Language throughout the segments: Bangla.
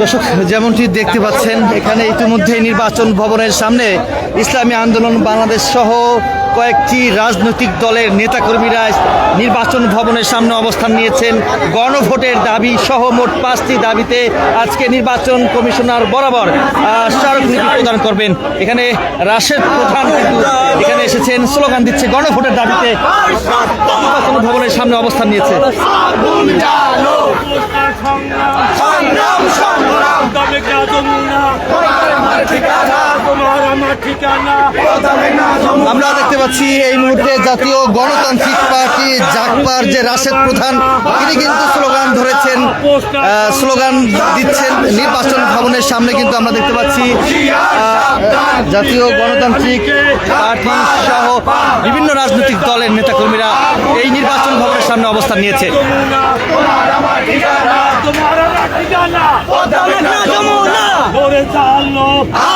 দর্শক, যেমনটি দেখতে পাচ্ছেন, এখানে ইতিমধ্যে নির্বাচন ভবনের সামনে ইসলামী আন্দোলন, বাংলাদেশ সহ কয়েকটি রাজনৈতিক দলের নেতাকর্মীরা নির্বাচন ভবনের সামনে অবস্থান নিয়েছেন। গণভোটের দাবি সহ মোট পাঁচটি দাবিতে আজকে নির্বাচন কমিশনার বরাবর স্মারকলিপি প্রদান করবেন। এখানে রাশেদ প্রধান এখানে এসেছেন, স্লোগান দিচ্ছে, গণভোটের দাবিতে নির্বাচন ভবনের সামনে অবস্থান নিয়েছে। আমার দেখতে পাচ্ছি এই মুহূর্তে জাতীয় গণতান্ত্রিক পার্টি জাকপার যে রাশেদ প্রধান তিনি কিন্তু স্লোগান ধরেছেন আহ, স্লোগান দিচ্ছেন নির্বাচন ভবনের সামনে কিন্তু আমরা দেখতে পাচ্ছি আহ, জাতীয় গণতান্ত্রিক পার্টি সহ বিভিন্ন রাজনৈতিক দলের নেতাকর্মীরা এই নির্বাচন ভবনের সামনে অবস্থান নিয়েছে।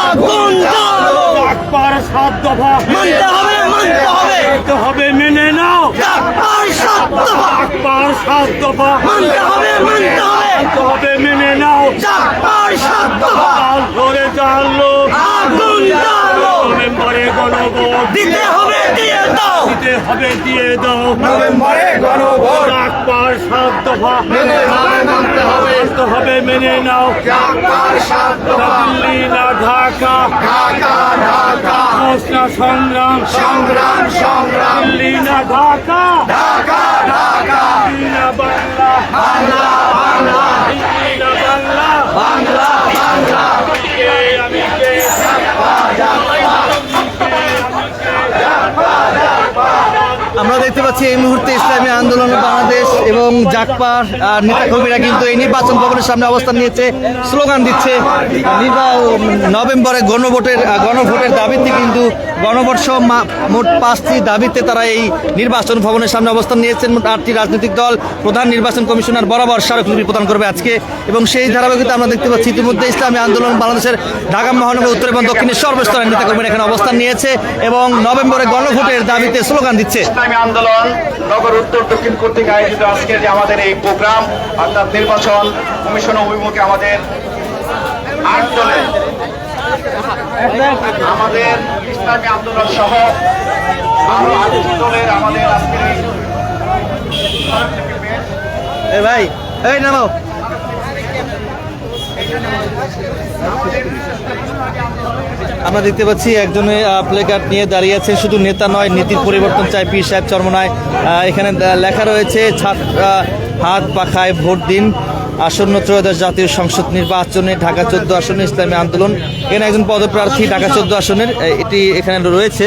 আগুন সাত দফা। মানতে হবে, মানতে হবে। মানতে হবে মেনে নাও। একবার সাত দফা। মানতে হবে, মানতে হবে। মানতে হবে মেনে নাও। জাকপার সাত দফা। জাল ধরে চালো আগুন জ্বালো। নভেম্বরে গণভোট। দিতে হবে দিয়ে দাও। দিতে হবে দিয়ে দাও। নভেম্বরে গণভোট। ডাকপার সাত দফা। মেনে হবে মানতে হবে। মেনে নাও। দিল্লি না ঢাকা। ঘোষণা সংগ্রাম। সংগ্রাম সংগ্রাম দিল্লি না ঢাকা। ঢাকা ঢাকা না বাংলা। বাংলা বাংলা না বাংলা। বাংলা বাংলা আমরা দেখতে পাচ্ছি এই মুহূর্তে ইসলামী আন্দোলন এবং জাকপার নেতাকর্মীরা কিন্তু এই নির্বাচন ভবনের সামনে অবস্থান নিয়েছে, স্লোগান দিচ্ছে নভেম্বরে গণভোটের গণভোটের দাবিতে কিন্তু গণভোট সহ মোট পাঁচটি দাবিতে তারা এই নির্বাচন ভবনের সামনে অবস্থান নিয়েছেন। আটটি রাজনৈতিক দল, প্রধান নির্বাচন কমিশনার বরাবর স্মারকলিপি প্রদান করবে আজকে। এবং সেই ধারাবাহিকতা আমরা দেখতে পাচ্ছি, ইতিমধ্যে ইসলামী আন্দোলন বাংলাদেশের ঢাকা মহানগর, উত্তর এবং দক্ষিণের সর্বস্তরের নেতাকর্মীরা এখানে অবস্থান নিয়েছে এবং নভেম্বরে গণভোটের দাবিতে স্লোগান দিচ্ছে। আন্দোলন নগর উত্তর দক্ষিণ কর্তৃক আয়োজিত আজকের যে আমাদের এই প্রোগ্রাম অর্থাৎ নির্বাচন কমিশন অভিমুখে আমাদের আট দলের আমাদের ইসলামী আন্দোলন সহ আরও আটটি দলের আমাদের আজকের এই এ ভাই এই নামাও। আমরা দেখতে পাচ্ছি একজনে প্লে কার্ড নিয়ে দাঁড়িয়ে আছে। শুধু নেতা নয়, নীতির পরিবর্তন চায় পীর সাহেব চরমনায়। এখানে লেখা রয়েছে ছাত্র হাত পাখায় ভোট দিন। আসন্ন ত্রয়োদশ জাতীয় সংসদ নির্বাচনে ঢাকা চোদ্দ আসনে ইসলামী আন্দোলন। এখানে একজন পদপ্রার্থী ঢাকা চোদ্দ আসনের এটি এখানে রয়েছে।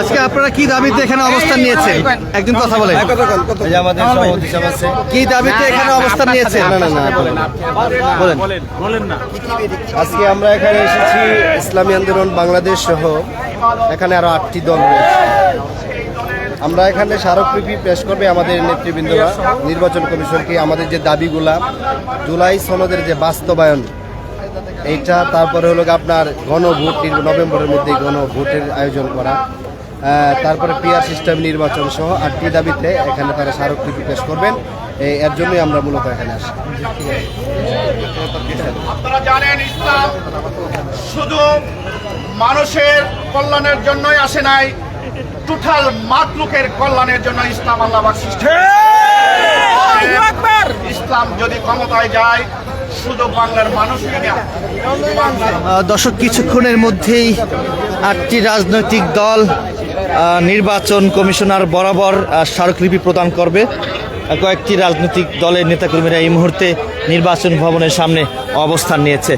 আজকে আপনারা কি দাবিতে এখানে অবস্থান নিয়েছেন? একদিন কথা বলেন। কি দাবিতে এখানে অবস্থান নিয়েছেন? না না না বলেন। বলেন। আজকে আমরা এখানে এসেছি ইসলামী আন্দোলন বাংলাদেশ সহ। এখানে আরও আটটি দল রয়েছে। আমরা এখানে স্মারকলিপি পেশ করবে আমাদের নেতৃবৃন্দরা নির্বাচন কমিশনকে। আমাদের যে দাবিগুলা জুলাই সনদের যে বাস্তবায়ন এইটা তারপরে হলো আপনার গণভোট নভেম্বরের মধ্যে গণভোটের আয়োজন করা। তারপরে পিআর সিস্টেম নির্বাচন সহ আটটি দাবিতে এখানে তারা স্মারকলিপি পেশ করবেন। এই- এর জন্যই আমরা মূলত এখানে আসি। আপনারা জানেন ইসলাম শুধু মানুষের কল্যাণের জন্যই আসে নাই টোটাল মাতলুকের কল্যাণের জন্য ইসলাম আল্লাহ সৃষ্টি ইসলাম যদি ক্ষমতায় যায় দর্শক, কিছুক্ষণের মধ্যেই আটটি রাজনৈতিক দল নির্বাচন কমিশনার বরাবর স্মারকলিপি প্রদান করবে। কয়েকটি রাজনৈতিক দলের নেতাকর্মীরা এই মুহূর্তে নির্বাচন ভবনের সামনে অবস্থান নিয়েছে।